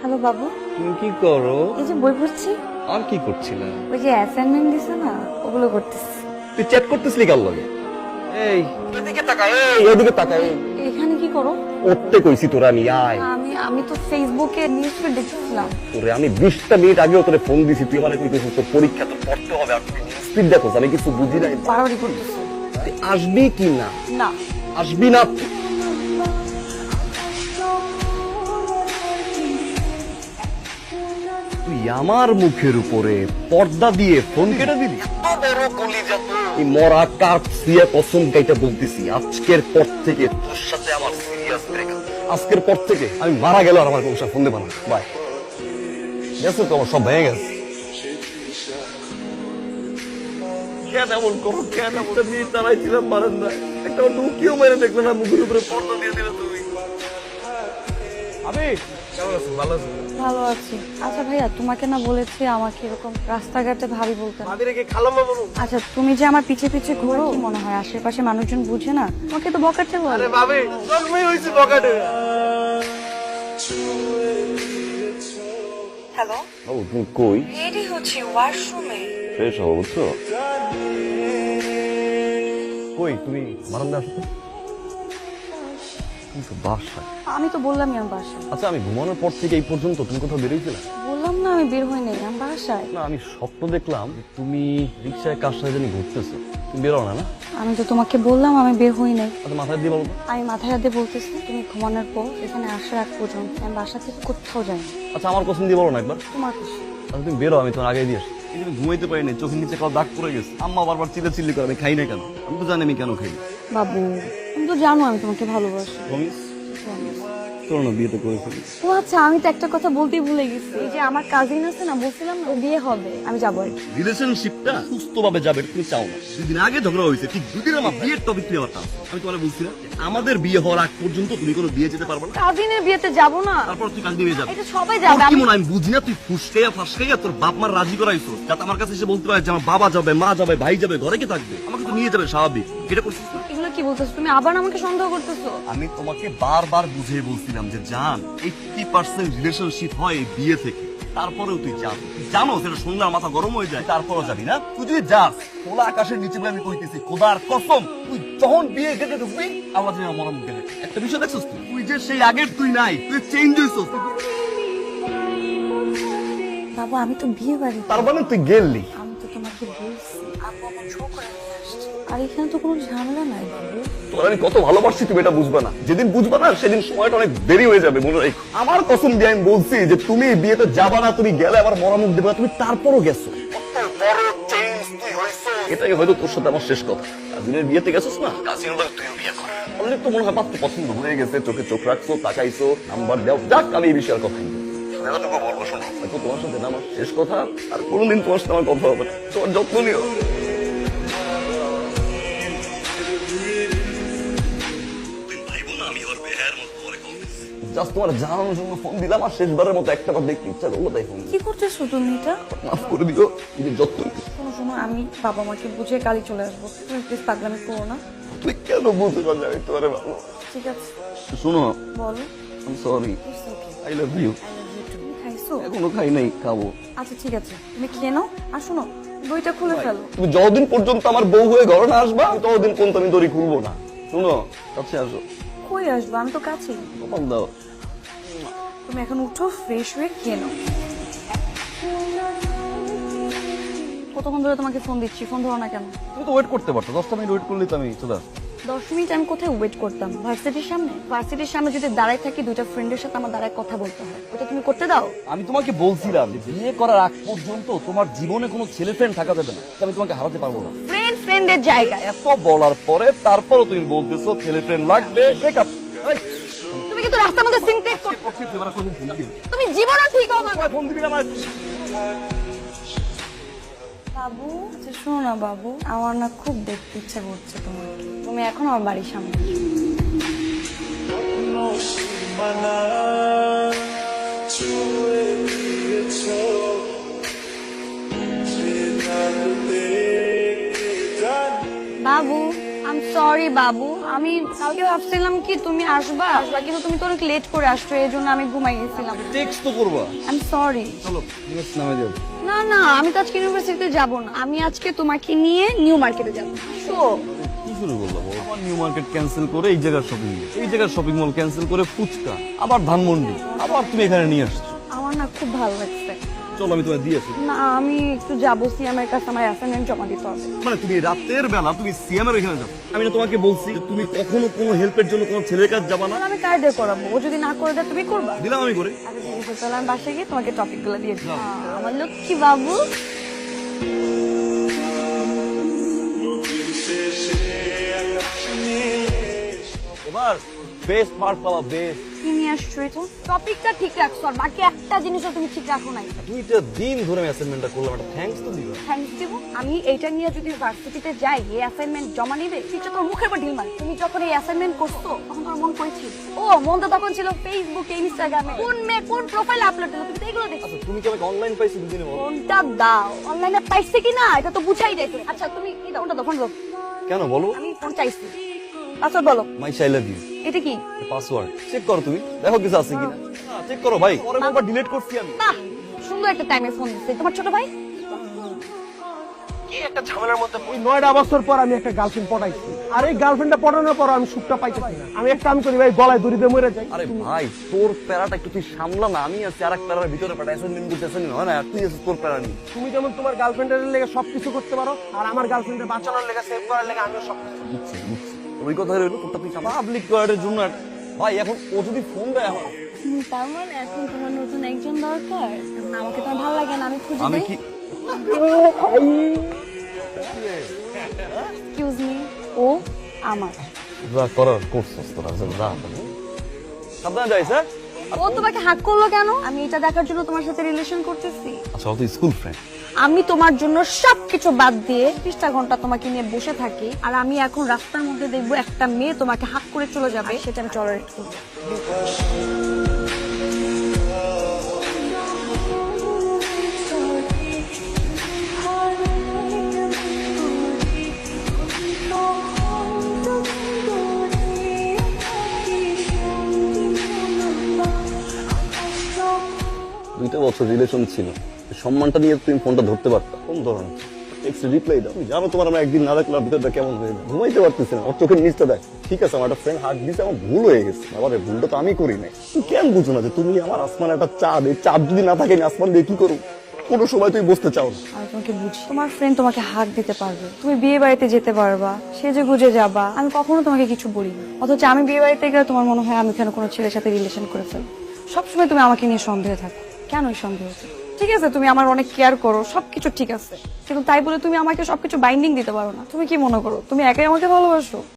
Hello বাবু। তুমি কি করো? এই যে বই পড়ছি। আর কি করছিলে? ওই যে অ্যাসাইনমেন্ট দিছে না ওগুলো করতেছি। তুই চ্যাট করতেছিলি কার লগে? এই এদিকে তাকা এই এদিকে তাকা এই এখানে কি করো? উঠতে কইছি তোরা নি আয়। আমি আমি তো ফেসবুকে নিউজ ফিড দেখছিলাম তোরে আমি বিশটা মিনিট আগে তোরে ফোন দিছি তুই মানে কইতেছিস তোর পরীক্ষা তো পড়তে হবে আর তুই স্পিড দেখো আমি কিছু বুঝি নাই। বাড়াবাড়ি করতেছি। তুই আসবি কি না? না। আসবি না? তুই আমার মুখের উপরে পর্দা দিয়ে ফোন কেটে এই মরা কার্প সিয়া কসম কাইটা বলতেছি আজকের পর থেকে তোর সাথে আমার সিরিয়াস ব্রেকআপ আজকের পর থেকে আমি মারা গেল আর আমার কোনো ফোন দেবো না। বাই। গেছে তো আমার সব ভেঙে গেছে। কেন এমন করো কেন একটা মেয়ে দাঁড়াইছিলাম বারান্দায়। একটা ঢুকিও মেরে দেখলে না মুখের উপরে পর্দা দিয়ে দিলে তুমি আমি কেমন আছো? ভালো আছো? ভালো আছি। আচ্ছা ভাইয়া তোমাকে না বলেছি আমাকে এরকম রাস্তাঘাটে ভাবি বলতে। না। ভাবি রেখে খালাম্মা বলুন। আচ্ছা তুমি যে আমার পিছে পিছে ঘোরো কি মনে হয়? আশেপাশে মানুষজন বুঝে না? তোমাকে তো বকাটে বলে। ভাবি জন্মই হয়েছে বকাটে। হ্যালো? ও তুমি কই? রেডি হচ্ছে ওয়াশরুমে। ফ্রেশ হব বুঝছ? কই তুমি বারান্দা তুমি তো বাসায়। আমি তো বললামই আমার বাসায়। আচ্ছা আমি ঘুমানোর পর থেকে এই পর্যন্ত তুমি কোথাও বেরোইছিলে? বললাম না আমি বের হই নাই আমি বাসায়। না আমি স্বপ্ন দেখলাম তুমি রিক্সায় কার সাথে জানি ঘুরতেছো। তুমি বেরো না না? আমি তো তোমাকে বললাম আমি বের হই নাই। আচ্ছা মাথায় দিয়ে বলব। আমি মাথায় হাতে বলতেছি তুমি ঘুমানোর পর এখানে আসার আগ পর্যন্ত আমি বাসা থেকে কোথাও যাই আচ্ছা আমার কসম দিয়ে বলো না একবার। তোমার খুশি আচ্ছা তুমি বেরো আমি তোমার আগে দিয়ে আসি। এই আমি ঘুমাইতে পারিনি চোখের নিচে কাল দাগ পড়ে গেছে। আম্মা বারবার চিল্লা চিল্লি করে আমি খাই না কেন? আমি তো জানি আমি কেন খাই। বাবু তুমি তো জানো আমি তোমাকে ভালোবাসি। প্রমিস চলো না বিয়েটা করে ফেলি ও আচ্ছা আমি তো একটা কথা বলতেই ভুলে গেছি। এই যে আমার কাজিন আছে না বলছিলাম না, ও বিয়ে হবে আমি যাব আর কি। রিলেশনশিপটা সুস্থভাবে যাবে এটা তুমি চাও না। দুদিন আগে ঝগড়া হয়েছে ঠিক দুদিন আমার বিয়ের টপিক তুই আবার আমি তোমার বলছি না যে আমাদের বিয়ে হওয়ার আগ পর্যন্ত তুমি কোনো বিয়ে যেতে পারবে না। কাজিনের বিয়েতে যাব না? তারপর তুই যাবে। এটা সবাই তোর কি আমি- মনে হয়? আমি বুঝি না তুই ফুসকাইয়া ফাসকাইয়া তোর বাপ মার রাজি করাইছো যাতে আমার কাছে এসে বলতে পারে যে আমার বাবা যাবে মা যাবে ভাই যাবে ঘরে কে থাকবে? আমাকে তো নিয়ে যাবে স্বাভাবিক। এটা করছিস না? এগুলো কি বলতেছো? তুমি আবার আমাকে সন্দেহ করতেছো? আমি তোমাকে বারবার বুঝিয়ে বলছিলাম যে জান এইটটি পার্সেন্ট রিলেশনশিপ হয় এই বিয়ে থেকে। তারপরেও তুই যাস জানো সেটা শুনলে মাথা গরম হয়ে যায় তারপরেও যাবি না? তুই যদি যাস খোলা আকাশের নিচে বলে আমি কইতেছি খোদার কসম তুই যখন বিয়ে গেটে ঢুকবি আমার মুখে একটা বিষয় দেখছিস তুই? তুই যে সেই আগের তুই নাই তুই চেঞ্জ হইছিস। বাবু আমি তো বিয়ে বাড়ি তার মানে তুই গেললি আমি তো তোমাকে বলছি আপু আমার করে এখানে তো কোনো ঝামেলা নাই বাবু। তোর আমি কত ভালোবাসি তুমি এটা বুঝবে না। যেদিন বুঝবে না সেদিন সময়টা অনেক দেরি হয়ে যাবে মনে রাখ। আমার কসম দিয়ে আমি বলছি যে তুমি বিয়েতে যাবা না তুমি গেলে আবার মরামুখ দেবে না, তুমি তারপরও গেছো। এটাই হয়তো তোর সাথে আমার শেষ কথা। কাজিনের বিয়েতে গেছিস না? তুইও বিয়ে কর। তো মনে হয় পাত্র পছন্দ হয়ে গেছে চোখে চোখ রাখছো তাকাইছো নাম্বার দাও। যাক আমি এই বিষয়ে আর কথা তোমার সাথে না আমার শেষ কথা আর কোনোদিন তোমার সাথে আমার কথা হবে না। তোমার যত্ন নিও। জাস্ট তোমার জানানোর জন্য ফোন দিলাম আর শেষবারের মতো একটা বার দেখতে ইচ্ছা করল তাই ফোন কি করতেছো তুমি এটা? মাফ করে দিও নিজের যত্ন। শোনো শোনো আমি বাবা মাকে বুঝিয়ে কালই চলে আসব। তুমি প্লিজ পাগলামি করো না। তুই কেন বুঝতে পারলি আমি তোমার ভালো। ঠিক আছে। শোনো বলো। আমি সরি আই লাভ ইউ এখনও খাই নাই খাব। আচ্ছা ঠিক আছে। তুমি খেয়ে নাও। আর শোনো বইটা খুলে ফেলো। তুমি যতদিন পর্যন্ত আমার বউ হয়ে ঘরে না আসবা আমি ততদিন পর্যন্ত আমি দড়ি খুলবো না। শুনো কাছে আসো। কই আসব? আমি তো কাছেই। তুমি এখন উঠো ফ্রেশ হয়ে কেন কতক্ষণ ধরে তোমাকে ফোন দিচ্ছি? ফোন ধরো না কেন। তুমি তো ওয়েট করতে পারতো। দশটা মিনিট ওয়েট করলে তো আমি চলে। দশ মিনিট আমি কোথায় ওয়েট করতাম? ভার্সিটির সামনে? ভার্সিটির সামনে যদি দাঁড়ায় থাকি দুইটা ফ্রেন্ডের সাথে আমার দাঁড়ায় কথা বলতে হয়। ওটা তুমি করতে দাও? আমি তোমাকে বলছিলাম যে বিয়ে করার আগ পর্যন্ত তোমার জীবনে কোনো ছেলে ফ্রেন্ড থাকা যাবে না। আমি তোমাকে হারাতে পারব না। ফ্রেন্ড ফ্রেন্ডের জায়গায়। এত বলার পরে তারপরও তুমি বলতেছো ছেলে ফ্রেন্ড লাগবে ব্রেকআপ তুমি কিন্তু রাস্তার মধ্যে সিনটেক তুমি জীবনে ঠিক হবে না। ফোন দিবি না বাবু? আচ্ছা শোনো না বাবু আমার না খুব দেখতে ইচ্ছা করছে তোমাকে। তুমি এখন আমার বাড়ির সামনে বাবু আমি সরি বাবু আমি কালকে ভাবছিলাম কি তুমি আসবা? আসবা কিন্তু তুমি তো অনেক লেট করে আসছো এই জন্য আমি ঘুমাই গেছিলাম। টেক্সট তো করবা। আই সরি চলো নামে যাব না না আমি তো আজকে ইউনিভার্সিটিতে যাব না। আমি আজকে তোমাকে নিয়ে নিউ মার্কেটে যাব। শো কি শুরু করলাম আবার নিউ মার্কেট ক্যান্সেল করে এই জায়গার শপিং এই জায়গার শপিং মল ক্যান্সেল করে ফুচকা আবার ধানমন্ডি আবার তুমি এখানে নিয়ে আসছো। আমার না খুব ভালো লাগছে। চলো আমি তোমায় দিয়েছি না আমি একটু যাব সিএমের কাছে আমার অ্যাসাইনমেন্ট জমা দিতে হবে। মানে তুমি রাতের বেলা তুমি সিএমের ওইখানে যাও। আমি না তোমাকে বলছি যে তুমি কখনো কোনো হেল্পের জন্য কোনো ছেলের কাছে যাবা না। আমি কার দিয়ে করাবো? ও যদি না করে দেয় তুমি করবা? দিলাম আমি করে। আচ্ছা ঠিক আছে তাহলে আমি বাসায় গিয়ে তোমাকে টপিকগুলো দিয়ে দিই আমার লক্ষ্মী বাবু। বেস্ট মার্ক পাওয়া বেস্ট কি নিয়ে আসছো এটা? টপিকটা ঠিক রাখছো আর বাকি একটা জিনিসও তুমি ঠিক রাখো নাই। দুইটা দিন ধরে আমি অ্যাসাইনমেন্টটা করলাম একটা থ্যাঙ্কস তো দিবা। থ্যাংকস দিব। আমি এইটা নিয়ে যদি ভার্সিটিতে যাই এই অ্যাসাইনমেন্ট জমা নিবে টিচার তোর মুখের উপর ঢিল মারে। তুমি যখন এই অ্যাসাইনমেন্ট করছ তখন তোমার মন করেছিল ও মন তো তখন ছিল ফেসবুকে ইনস্টাগ্রামে কোন মেয়ে কোন প্রোফাইল আপলোড দিল তুমি এগুলো দেখছ। আচ্ছা তুমি কি আমাকে অনলাইন পাইছো দুদিনে বলো ফোনটা দাও? অনলাইনে পাইছে কি না এটা তো বুঝাই যাইতো আচ্ছা তুমি কি দাও? দাও ফোন দাও। কেন বলো? আমি ফোন চাইছি। পাসওয়ার্ড বলো। মাই চাই লাভ ইউ এটা কি? পাসওয়ার্ড চেক করো তুমি। দেখো কিছু আছে কিনা। চেক করো ভাই। পরে একবার ডিলিট করছি আমি। বাহ সুন্দর একটা টাইমে ফোন দিচ্ছে। তোমার ছোট ভাই? কি একটা ঝামেলার মধ্যে ওই নয়টা বছর পর আমি একটা গার্লফ্রেন্ড পটাইছি। আর এই গার্লফ্রেন্ডটা পটানোর পর আমি সুখটা পাইতেছি না। আমি এক কাম করি ভাই গলায় দড়ি দিয়ে মরে যাই। আরে ভাই তোর প্যারাটা একটু তুই সামলা না। আমি আছি আর এক প্যারার ভিতরে করতে অ্যাসাইনমেন্ট হয় না। তুই আছিস তোর প্যারা নিয়ে। তুমি যেমন তোমার গার্লফ্রেন্ডের লেগে সবকিছু করতে পারো আর আমার গার্লফ্রেন্ডের বাঁচানোর লেগে সেভ করার লেগে আমিও সব বুঝছি বুঝছি। ওই কথা রইল তোরটা তুই পাবলিক টয়লেটের জন্য ভাই এখন ও যদি ফোন দেয় এখন। তার মানে এখন তোমার নতুন একজন দরকার? আমাকে তোমার ভালো লাগে না আমি খুঁজে আমি কি এক্সকিউজ মি ও আমার। যা করার করছিস তোরা যা যা। সাবধানে যাইস হ্যাঁ ও তোমাকে হাক করল কেন? আমি এটা দেখার জন্য তোমার সাথে রিলেশন করতেছি। আচ্ছা ও তো স্কুল ফ্রেন্ড আমি তোমার জন্য সবকিছু বাদ দিয়ে ত্রিশটা ঘণ্টা তোমাকে নিয়ে বসে থাকি আর আমি এখন রাস্তার মধ্যে দেখব একটা মেয়ে তোমাকে হাক করে চলে যাবে। সেটা আমি করব। দুইটা বছর রিলেশন ছিল। সম্মানটা নিয়ে তুমি ফোনটা ধরতে পারতা। কোন ধরনের টেক্সট রিপ্লাই দাও। তুমি জানো তোমার আমরা একদিন না দেখলে ভিতরটা কেমন হয়ে যায় ঘুমাইতে পারতেছি না ওর চোখের নিচটা দেখ। ঠিক আছে আমার একটা ফ্রেন্ড হাত দিয়েছে আমার ভুল হয়ে গেছে। আবার ভুলটা তো আমি করি নাই। তুই কেন বুঝো না যে তুমি আমার আসমান একটা চাঁদ এই চাঁদ যদি না থাকে আমি আসমান দিয়ে কি করব? কোনো সময় বসতে চাও না। আমি তোমাকে বুঝি। তোমার ফ্রেন্ড তোমাকে হাক দিতে পারবে। তুমি বিয়ে বাড়িতে যেতে পারবা সেজে গুজে যাবা। আমি কখনো তোমাকে কিছু বলি না। অথচ আমি বিয়ে বাড়িতে গেলে তোমার মনে হয় আমি কেন কোনো ছেলের সাথে রিলেশন করে ফেলব? সবসময় তুমি আমাকে নিয়ে সন্দেহে থাকো। কেন সন্দেহ? হচ্ছে? ঠিক আছে, তুমি আমার অনেক কেয়ার করো, সবকিছু ঠিক আছে। কিন্তু তাই বলে তুমি আমাকে সবকিছু বাইন্ডিং দিতে পারো না। তুমি কি মনে করো? তুমি একাই আমাকে ভালোবাসো?